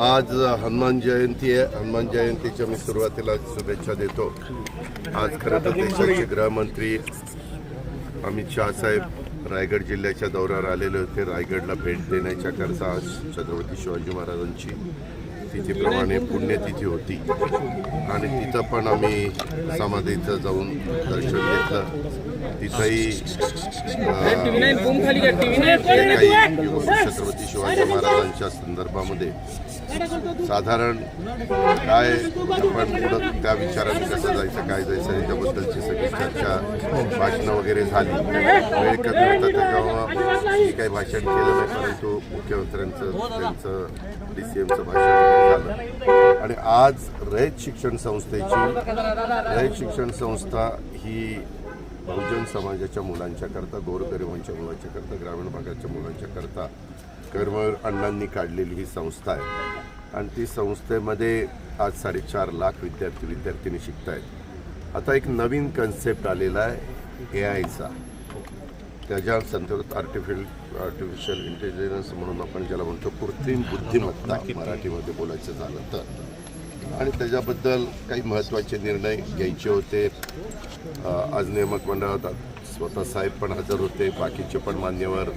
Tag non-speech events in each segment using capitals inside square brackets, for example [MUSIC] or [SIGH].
आज हनुमान जयंती आहे. हनुमान जयंतीच्या मी सुरुवातीला शुभेच्छा देतो. आज खरं तर देशाचे गृहमंत्री अमित शहा साहेब रायगड जिल्ह्याच्या दौऱ्यावर आलेले होते. रायगडला भेट देण्याच्या करता आज छत्रपती शिवाजी महाराजांची. तिथीप्रमाणे पुण्यतिथी होती. आणि तिथं पण आम्ही समाधीचं जाऊन दर्शन घेतलं. तिथंही काही छत्रपती शिवाजी महाराजांच्या संदर्भामध्ये साधारण काय आपण पुढं त्या विचाराने कसं जायचं काय जायचं याच्याबद्दलची सगळी चर्चा भाषणं वगैरे झाली. वेळ कमी होता त्याच्यामुळं मी काही भाषण केलं नाही परंतु मुख्यमंत्र्यांचं त्यांचं डी सी एमचं भाषण झालं. आणि आज रयत शिक्षण संस्थेची रयत शिक्षण संस्था ही बहुजन समाजाच्या मुलांच्या करता गोरगरिबांच्या मुलांच्या करता ग्रामीण भागाच्या मुलांच्या करता कर्मवीर अण्णांनी काढलेली ही संस्था आहे. आणि ती संस्थेमध्ये आज साडेचार लाख विद्यार्थी विद्यार्थिनी शिकत आहेत आता एक नवीन कन्सेप्ट आलेला आहे ए आयचा त्याच्या संदर्भात आर्टिफिशियल आर्टिफिशियल इंटेलिजन्स म्हणून आपण ज्याला म्हणतो कृत्रिम बुद्धिमत्ता मराठीमध्ये बोलायचं झालं तर. आणि त्याच्याबद्दल काही महत्त्वाचे निर्णय घ्यायचे होते. आज नियामक मंडळात स्वतः साहेब पण हजर होते. बाकीचे पण मान्यवर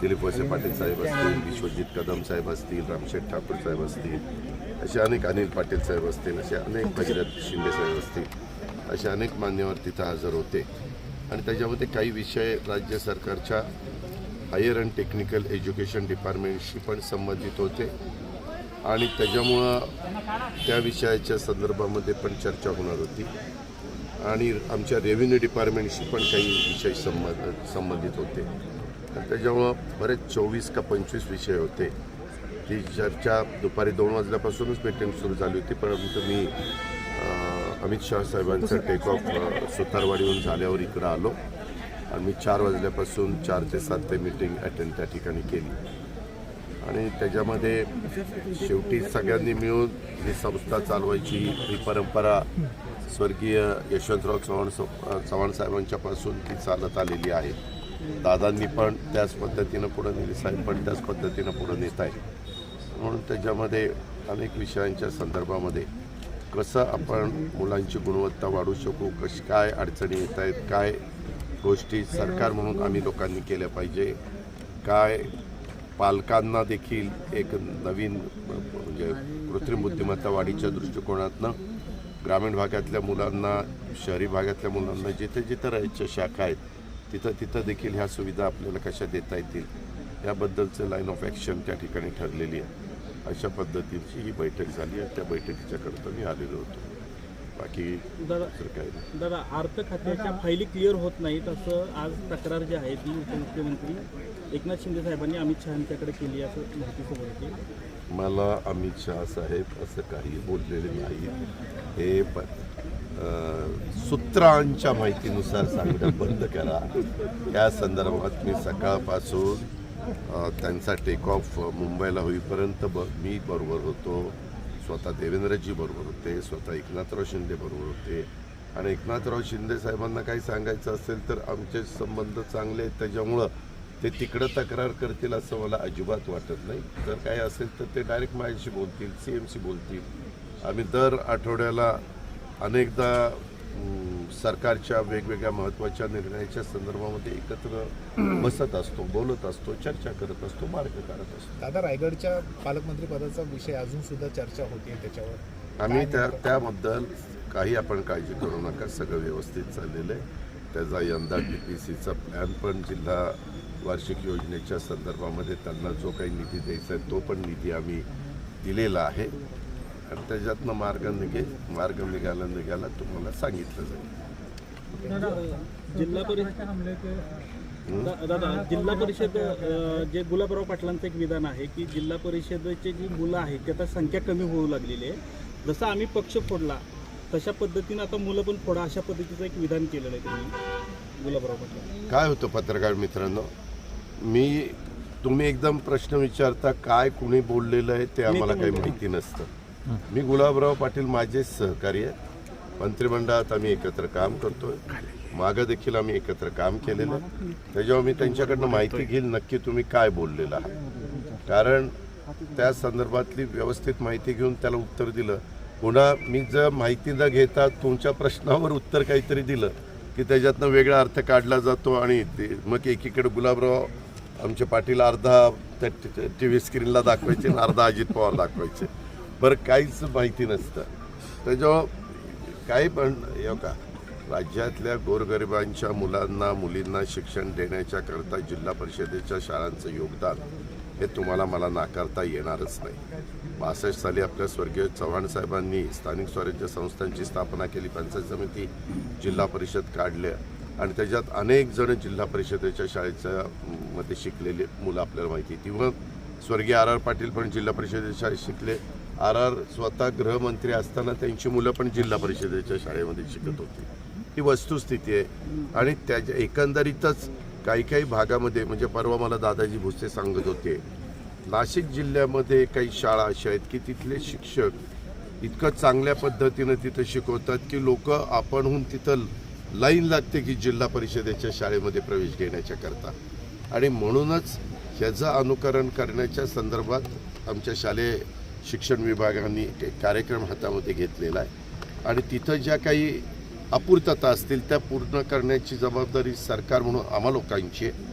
दिलीप वसे पाटील साहेब असतील विश्वजित कदम साहेब असतील रामशेठ ठाकूर साहेब असतील असे अनेक अनिल पाटील साहेब असतील असे अनेक भगीरथ शिंदे साहेब असतील असे अनेक मान्यवर तिथं हजर होते. आणि त्याच्यामध्ये काही विषय राज्य सरकारच्या हायर अँड टेक्निकल एज्युकेशन डिपार्टमेंटशी पण संबंधित होते. आणि त्याच्यामुळं त्या विषयाच्या संदर्भामध्ये पण चर्चा होणार होती. आणि आमच्या रेव्हेन्यू डिपार्टमेंटशी पण काही विषय संबंध संबंधित होते. त्याच्यामुळं बरेच चोवीस का पंचवीस विषय होते. ती चर्चा दुपारी दोन वाजल्यापासूनच मीटिंग सुरू झाली होती. परंतु मी अमित शहा साहेबांचं टेक ऑफ सुतारवाडीहून झाल्यावर इकडं आलो. आणि मी चार वाजल्यापासून चार ते सात ते मीटिंग अटेंड त्या ठिकाणी केली. आणि त्याच्यामध्ये शेवटी सगळ्यांनी मिळून ही संस्था चालवायची ही परंपरा स्वर्गीय यशवंतराव चव्हाण चव्हाण साहेबांच्यापासून ती चालत आलेली आहे. दादांनी पण त्याच पद्धतीनं पुढं नेली साहेब पण त्याच पद्धतीनं पुढं नेत आहे म्हणून त्याच्यामध्ये अनेक विषयांच्या संदर्भामध्ये कसं आपण मुलांची गुणवत्ता वाढवू शकू कशी काय अडचणी येत आहेत काय गोष्टी सरकार म्हणून आम्ही लोकांनी केल्या पाहिजे काय पालकांना देखील एक नवीन म्हणजे कृत्रिम बुद्धिमत्ता वाढीच्या दृष्टिकोनातनं ग्रामीण भागातल्या मुलांना शहरी भागातल्या मुलांना जिथे जिथं राहायच्या शाखा आहेत तिथं तिथं देखील ह्या सुविधा आपल्याला कशा देता येतील याबद्दलचं लाईन ऑफ ॲक्शन त्या ठिकाणी ठरलेली आहे. अशा पद्धतीची ही बैठक झाली आणि त्या बैठकीच्या करता मी आलेलो होतो. बाकी दुसरं काही नाही. दादा अर्थ खात्याच्या फायली क्लिअर होत नाहीत असं आज तक्रार जी आहे ती उपमुख्यमंत्री एकनाथ शिंदे साहेबांनी अमित शहांच्याकडे केली असं माहिती समोर येते. मला अमित शहा साहेब असं काही बोललेले नाही. हे प अं, सूत्रांच्या माहितीनुसार सांगणं बंद करा. या संदर्भात मी सकाळपासून अं, त्यांचा टेक ऑफ मुंबईला होईपर्यंत ब मी बरोबर होतो. स्वतः देवेंद्रजी बरोबर होते स्वतः एकनाथराव शिंदे बरोबर होते. आणि एकनाथराव शिंदे साहेबांना काही सांगायचं असेल तर आमचे संबंध चांगले आहेत त्याच्यामुळं ते तिकडं तक्रार करतील असं मला अजिबात वाटत नाही. जर काही असेल तर ते डायरेक्ट माझ्याशी बोलतील सी एमशी बोलतील. आम्ही दर आठवड्याला अनेकदा सरकारच्या वेगवेगळ्या महत्त्वाच्या निर्णयाच्या संदर्भामध्ये एकत्र बसत असतो बोलत असतो चर्चा करत असतो मार्ग काढत असतो. दादा रायगडच्या पालकमंत्री पदाचा विषय अजून सुद्धा चर्चा होती त्याच्यावर. आम्ही त्या त्याबद्दल काही आपण काळजी करू नका सगळं व्यवस्थित चाललेलं आहे. त्याचा यंदा डी पी सीचा प्लॅन पण जिल्हा वार्षिक योजनेच्या संदर्भामध्ये त्यांना जो काही निधी द्यायचा आहे तो पण निधी आम्ही दिलेला आहे. आणि त्याच्यातनं मार्ग निघेल मार्ग निघाला निघाला तुम्हाला सांगितलं जाईल. जिल्हा परिषद दादा जिल्हा परिषद जे गुलाबराव पाटलांचं एक विधान आहे की जिल्हा परिषदेची जी मुलं आहेत ती आता संख्या कमी होऊ लागलेली आहे. जसं आम्ही पक्ष फोडला तशा पद्धतीनं आता मुलं पण फोडा अशा पद्धतीचं एक विधान केलेलं आहे त्यांनी गुलाबराव पाटील. काय होतं पत्रकार मित्रांनो? मी तुम्ही एकदम प्रश्न विचारता काय कुणी बोललेलं आहे ते आम्हाला काही माहिती नसतं. मी गुलाबराव पाटील माझे सहकारी मंत्रिमंडळात आम्ही एकत्र काम करतोय मागं देखील आम्ही एकत्र काम केलेलं आहे त्याच्यावर मी त्यांच्याकडनं माहिती घेईल नक्की तुम्ही काय बोललेलं आहात कारण त्या संदर्भातली व्यवस्थित माहिती घेऊन त्याला उत्तर दिलं पुन्हा मी जर माहिती न घेता तुमच्या प्रश्नावर उत्तर काहीतरी दिलं की त्याच्यातनं वेगळा अर्थ काढला जातो आणि ते मग एकीकडे गुलाबराव आमचे पाटील अर्धा त्या टी व्ही स्क्रीनला दाखवायचे आणि अर्धा अजित पवार दाखवायचे बरं काहीच माहिती नसतं. त्याच्यावर काही पण का राज्यातल्या गोरगरिबांच्या मुलांना मुलींना शिक्षण देण्याच्या करता जिल्हा परिषदेच्या शाळांचं योगदान हे तुम्हाला मला नाकारता येणारच नाही. बासष्ट साली आपल्या स्वर्गीय चव्हाण साहेबांनी स्थानिक स्वराज्य संस्थांची स्थापना केली पंचायत समिती जिल्हा परिषद काढल्या आणि त्याच्यात अनेक जण जिल्हा परिषदेच्या शाळेच्या मध्ये शिकलेले मुलं आपल्याला माहिती किंवा स्वर्गीय आर आर पाटील पण जिल्हा परिषदेच्या शाळेत शिकले. आर आर स्वतः गृहमंत्री असताना त्यांची मुलं पण जिल्हा परिषदेच्या शाळेमध्ये शिकत होती. ही वस्तुस्थिती आहे. आणि त्याच्या एकंदरीतच काही काही भागामध्ये म्हणजे परवा मला दादाजी भुसे सांगत होते नाशिक जिल्ह्यामध्ये काही शाळा अशा आहेत की तिथले शिक्षक इतकं चांगल्या पद्धतीनं तिथं शिकवतात की लोक आपणहून तिथं लाईन लागते की जिल्हा परिषदेच्या शाळेमध्ये प्रवेश घेण्याच्या करता. आणि म्हणूनच ह्याचं अनुकरण करण्याच्या संदर्भात आमच्या शालेय शिक्षण विभागाने कार्यक्रम हातामध्ये घेतलेला आहे. आणि तिथं ज्या काही अपूर्तता असतील त्या पूर्ण करण्याची जबाबदारी सरकार म्हणून आम्हा लोकांची आहे.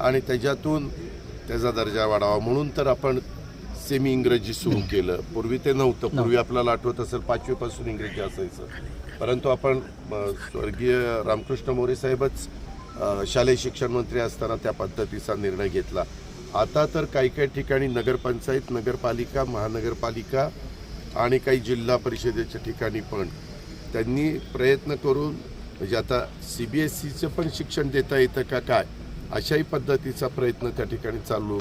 आणि त्याच्यातून त्याचा दर्जा वाढावा म्हणून तर आपण सेमी इंग्रजी सुरू केलं. पूर्वी ते नव्हतं. पूर्वी आपल्याला आठवत असेल पाचवीपासून इंग्रजी असायचं. परंतु आपण स्वर्गीय रामकृष्ण मोरे साहेबच शालेय शिक्षण मंत्री असताना त्या पद्धतीचा निर्णय घेतला. आता तर काही काही ठिकाणी नगरपंचायत नगरपालिका महानगरपालिका आणि काही जिल्हा परिषदेच्या ठिकाणी पण त्यांनी प्रयत्न करून म्हणजे आता सी बी एस सीचं पण शिक्षण देता येतं का काय अशाही पद्धतीचा प्रयत्न त्या ठिकाणी चालू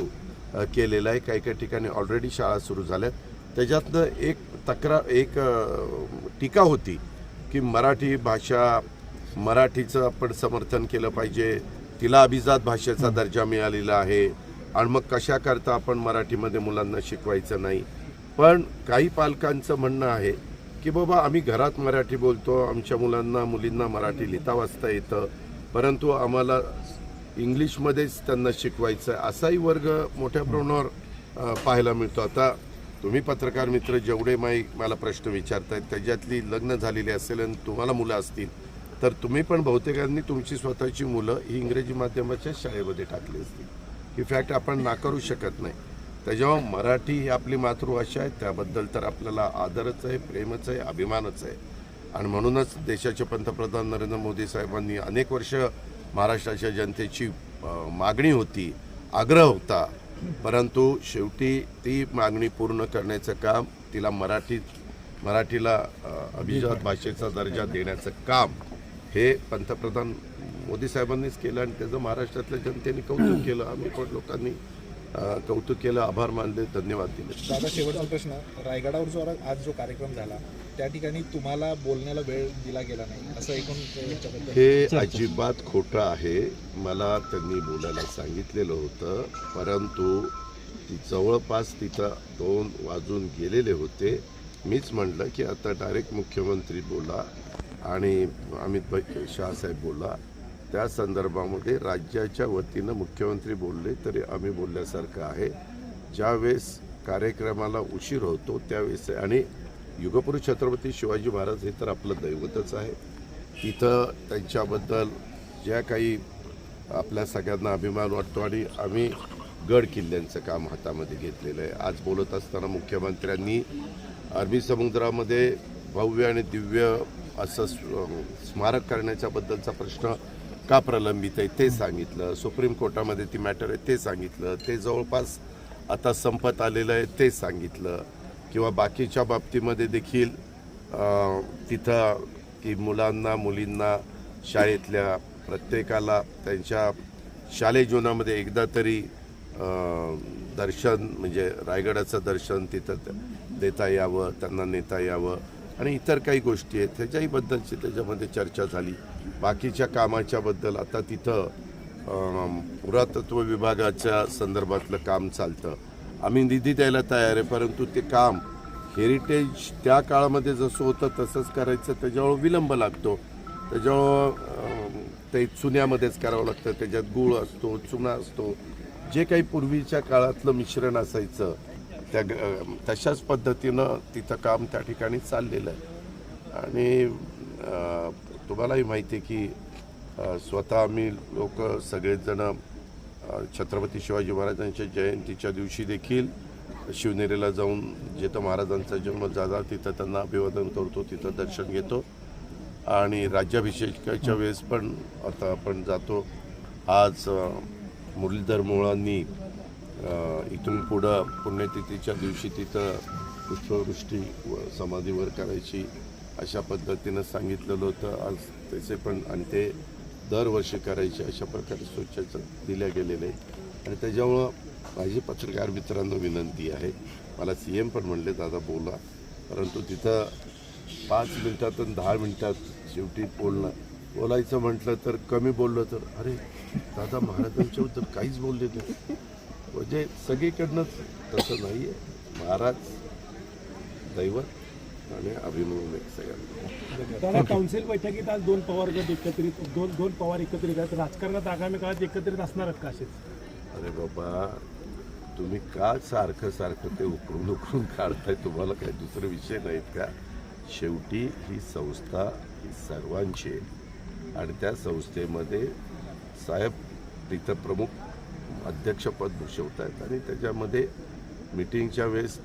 केलेला आहे. काही काही ठिकाणी ऑलरेडी शाळा सुरू झाल्यात. त्याच्यातनं एक तक्रार एक टीका होती की मराठी भाषा मराठीचं आपण समर्थन केलं पाहिजे. तिला अभिजात भाषेचा दर्जा मिळालेला आहे. आणि मग कशा करता आपण मराठीमध्ये मुलांना शिकवायचं नाही? पण काही पालकांचं म्हणणं आहे की बाबा आम्ही घरात मराठी बोलतो आमच्या मुलांना मुलींना मराठी लिहिता वाचता येतं परंतु आम्हाला इंग्लिशमध्येच त्यांना शिकवायचं आहे. असाही वर्ग मोठ्या प्रमाणावर पाहायला मिळतो. आता तुम्ही पत्रकार मित्र जेवढे माई मला प्रश्न विचारतायत त्याच्यातली लग्न झालेली असेल आणि तुम्हाला मुलं असतील तर तुम्ही पण बहुतेकांनी तुमची स्वतःची मुलं ही इंग्रजी माध्यमाच्या शाळेमध्ये टाकली असतील. ही फॅक्ट आपण नाकारू शकत नाही. त्याच्यामुळे मराठी ही आपली मातृभाषा आहे. त्याबद्दल तर आपल्याला आदरच आहे प्रेमच आहे अभिमानच आहे. आणि म्हणूनच देशाचे पंतप्रधान नरेंद्र मोदी साहेबांनी अनेक वर्ष महाराष्ट्राच्या जनतेची मागणी होती आग्रह होता. परंतु शेवटी ती मागणी पूर्ण करण्याचं काम तिला मराठीत मराठीला अभिजात भाषेचा दर्जा देण्याचं काम हे पंतप्रधान मोदी साहेबांनीच केलं आणि त्याचं महाराष्ट्रातल्या जनतेने कौतुक [CLEARS THROAT] केलं. आम्ही पण लोकांनी कौतुक केलं. आभार मानले. धन्यवाद दिले. दादा शेवटचा प्रश्न. रायगडावर जो आज जो कार्यक्रम झाला त्या ठिकाणी तुम्हाला बोलण्याला वेळ दिला गेला नाही असं याच्याबद्दल. हे अजिबात खोटं आहे. मला त्यांनी बोलायला सांगितलेलं होतं परंतु ती जवळपास तिथं दोन वाजून गेलेले होते. मीच म्हटलं की आता डायरेक्ट मुख्यमंत्री बोला आणि अमित भाई शहासाहेब बोला. त्या संदर्भामध्ये राज्याच्या वतीनं मुख्यमंत्री बोलले तरी आम्ही बोलल्यासारखं आहे. ज्यावेळेस कार्यक्रमाला उशीर होतो त्यावेळेस आणि युगपुरुष छत्रपती शिवाजी महाराज हे तर आपलं दैवतच आहे. तिथं त्यांच्याबद्दल ज्या काही आपल्या सगळ्यांना अभिमान वाटतो आणि आम्ही गड किल्ल्यांचं काम हातामध्ये घेतलेलं आहे. आज बोलत असताना मुख्यमंत्र्यांनी अरबी समुद्रामध्ये भव्य आणि दिव्य असं स्मारक करण्याच्याबद्दलचा प्रश्न का प्रलंबित आहे ते सांगितलं. सुप्रीम कोर्टामध्ये ती मॅटर आहे ते सांगितलं. ते जवळपास आता संपत आलेलं आहे ते सांगितलं. किंवा बाकीच्या बाबतीमध्ये देखील तिथं की मुलांना मुलींना शाळेतल्या प्रत्येकाला त्यांच्या शालेय जीवनामध्ये एकदा तरी दर्शन म्हणजे रायगडाचं दर्शन तिथं देता यावं त्यांना नेता यावं आणि इतर काही गोष्टी आहेत. त्याच्याहीबद्दलची त्याच्यामध्ये चर्चा झाली. बाकीच्या कामाच्या बद्दल आता तिथं पुरातत्व विभागाच्या संदर्भातलं काम चालतं. आम्ही निधी द्यायला तयार आहे परंतु ते काम हेरिटेज त्या काळामध्ये जसं होतं तसंच करायचं त्याच्यावर विलंब लागतो. त्याच्यावर ते चुन्यामध्येच करावं लागतं त्याच्यात गुळ असतो चुना असतो. जे काही पूर्वीच्या काळातलं मिश्रण असायचं त्या ग- तशाच पद्धतीनं तिथं काम त्या ठिकाणी चाललेलं आहे. आणि तुम्हालाही माहिती आहे की स्वतः आम्ही लोक सगळेजणं छत्रपती शिवाजी महाराजांच्या जयंतीच्या दिवशी देखील शिवनेरीला जाऊन जिथं महाराजांचा जन्म झाला तिथं त्यांना अभिवादन करतो तिथं दर्शन घेतो. आणि राज्याभिषेकाच्या वेळेस पण आता आपण जातो. आज मुरलीधर मोळांनी इथून पुढं पुण्यतिथीच्या दिवशी तिथं पुष्पवृष्टी व समाधीवर करायची. अशा पद्धतीनं सांगितलेलं होतं. आज त्याचे पण आणि ते दरवर्षी करायचे अशा प्रकारे सूचना दिल्या गेलेले आणि त्याच्यामुळं माझी पत्रकार मित्रांनो विनंती आहे. मला सी एम पण म्हणले दादा बोला. परंतु तिथं पाच मिनटात आणि दहा मिनटात शेवटी बोलणं. बोलायचं म्हटलं तर कमी बोललं तर अरे दादा महाराजांच्या तर काहीच बोलले नाही. म्हणजे सगळीकडनंच तसं नाही आहे महाराज दैवत आणि अभिनव सगळ्यांना दादा काउन्सिल बैठकीत आज दोन पवार गट एकत्रित दोन दोन पवार एकत्रित आहेत. राजकारणात आगामी काळात एकत्रित असणार आहेत का असेच? अरे बाबा तुम्ही का सारखं सारखं ते उकरून उकरून काढताय? तुम्हाला काही दुसरे विषय नाहीत का? शेवटी ही संस्था ही सर्वांची आहे. आणि त्या संस्थेमध्ये साहेब तिथं प्रमुख अध्यक्षपद भूषवत आहेत आणि त्याच्यामध्ये मिटिंगच्या वेळेस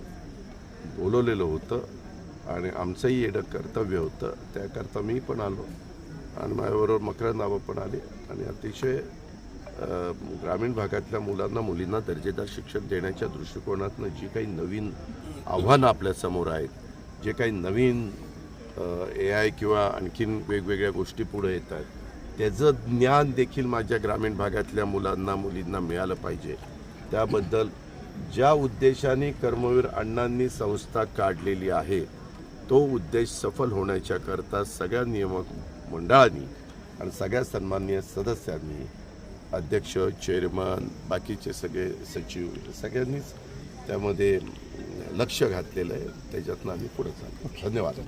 बोलवलेलं होतं. आणि आमचंही येणं कर्तव्य होतं. त्याकरता मी पण आलो आणि माझ्याबरोबर मकरंद नावं पण आले. आणि अतिशय ग्रामीण भागातल्या मुलांना मुलींना दर्जेदार शिक्षण देण्याच्या दृष्टिकोनातनं जी काही नवीन आव्हानं आपल्यासमोर आहेत जे काही नवीन ए आय किंवा आणखीन वेगवेगळ्या गोष्टी पुढे येत आहेत त्याचं ज्ञान देखील माझ्या ग्रामीण भागातल्या मुलांना मुलींना मिळालं पाहिजे. त्याबद्दल ज्या उद्देशाने कर्मवीर अण्णांनी संस्था काढलेली आहे तो उद्देश सफल होण्याच्या करता सगळ्या नियामक मंडळांनी आणि सगळ्या सन्माननीय सदस्यांनी अध्यक्ष चेअरमन बाकीचे सगळे सचिव सगळ्यांनीच त्यामध्ये लक्ष घातलेलं आहे. त्याच्यातनं आम्ही पुढे चालतो धन्यवाद.